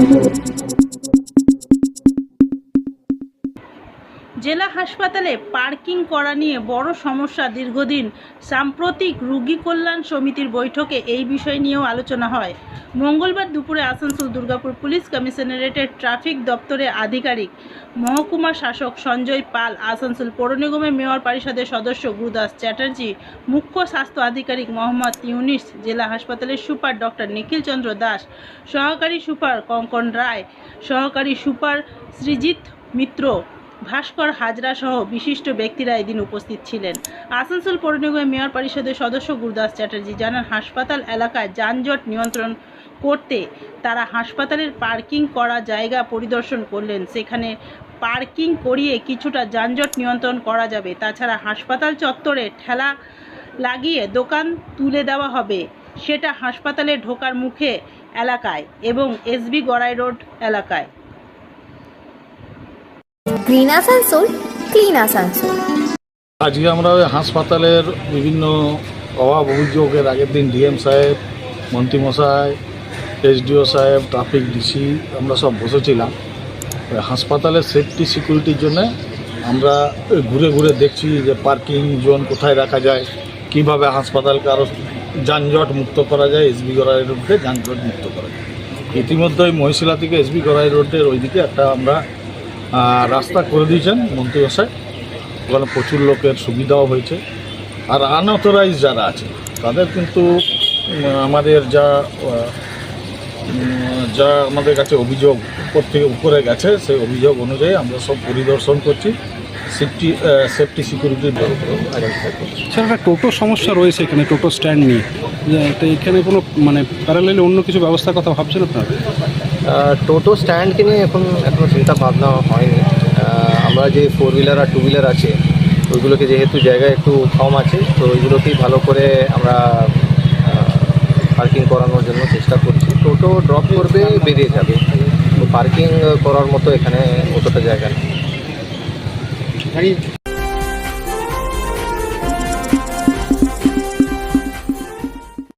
Thank you. হাসপাতালে parking করা নিয়ে বড় সমস্যা দীর্ঘদিন। সাম্প্রতিক রোগী কল্যাণ সমিতির বৈঠকে এই বিষয় নিয়েও আলোচনা হয়। মঙ্গলবার দুপুরে আসানসোল দুর্গাপুর পুলিশ কমিশনারেটের ট্রাফিক দপ্তরের আধিকারিক মহকুমা শাসক সঞ্জয় পাল, আসানসোল পৌর নিগমের মেয়র পরিষদের সদস্য গুরুদাস চ্যাটার্জি, মুখ্য স্বাস্থ্য আধিকারিক মোহাম্মদ ইউনিস, জেলা হাসপাতালের সুপার ডক্টর নিখিল চন্দ্র দাস, সহকারী সুপার কঙ্কন রায়, সহকারী সুপার সৃজিত মিত্র ভাস্কর হাজরা সহ বিশিষ্ট ব্যক্তিরা এদিন উপস্থিত ছিলেন। আসানসোল পৌর নিগমের মেয়র পরিষদের সদস্য গুরুদাস চ্যাটার্জি জানান, হাসপাতাল এলাকায় যানজট নিয়ন্ত্রণ করতে তারা হাসপাতালের পার্কিং করা জায়গা পরিদর্শন করলেন। সেখানে পার্কিং করিয়ে কিছুটা যানজট নিয়ন্ত্রণ করা যাবে। তাছাড়া হাসপাতাল চত্বরে ঠেলা লাগিয়ে দোকান তুলে দেওয়া হবে। সেটা হাসপাতালে ঢোকার মুখে এলাকায় এবং এসবি গড়াই রোড এলাকায়। গ্রিন আসানসোল ক্লিন আসানসোল আজকে আমরা ওই হাসপাতালের বিভিন্ন অভাব অভিযোগের আগের দিন ডিএম সাহেব মন্ত্রীমশাই এসডিও সাহেব, ট্রাফিক ডিসি, আমরা সব বসেছিলাম। হাসপাতালের সেফটি, সিকিউরিটির জন্য আমরা ঘুরে ঘুরে দেখছি যে পার্কিং জোন কোথায় রাখা যায়, কীভাবে হাসপাতালকে আরও যানজট মুক্ত করা যায় এসবি গড়াই রোডকে যানজট মুক্ত করা যায়। ইতিমধ্যে ওই মহিশিলা থেকে এসবি গড়াই রোডের ওইদিকে একটা আমরা রাস্তা করে দিয়েছেন মন্ত্রী মন্ত্রীমশাই। ওখানে প্রচুর লোকের সুবিধাও হয়েছে। আর আনঅথরাইজ যারা আছে, তাদের কিন্তু আমাদের যা যা আমাদের কাছে অভিযোগ উপর থেকে উপরে গেছে, সেই অভিযোগ অনুযায়ী আমরা সব পরিদর্শন করছি। সেফটি সেফটি সিকিউরিটির স্যার, একটা টোটো সমস্যা রয়েছে এখানে, টোটো স্ট্যান্ড নিয়ে। তো এখানে কোনো মানে প্যারালালি অন্য কিছু ব্যবস্থার কথা ভাবছেন আপনারা? টোটো স্ট্যান্ডকে নিয়ে এখন এখনও চিন্তা ভাবনা হয়নি। আমরা যে ফোর হুইলার আর টু হুইলার আছে, ওইগুলোকে যেহেতু জায়গা একটু কম আছে, তো ওইগুলোকেই ভালো করে আমরা পার্কিং করানোর জন্য চেষ্টা করছি। টোটো ড্রপ করবে, বেরিয়ে যাবে। পার্কিং করার মতো এখানে অতটা জায়গা নেই।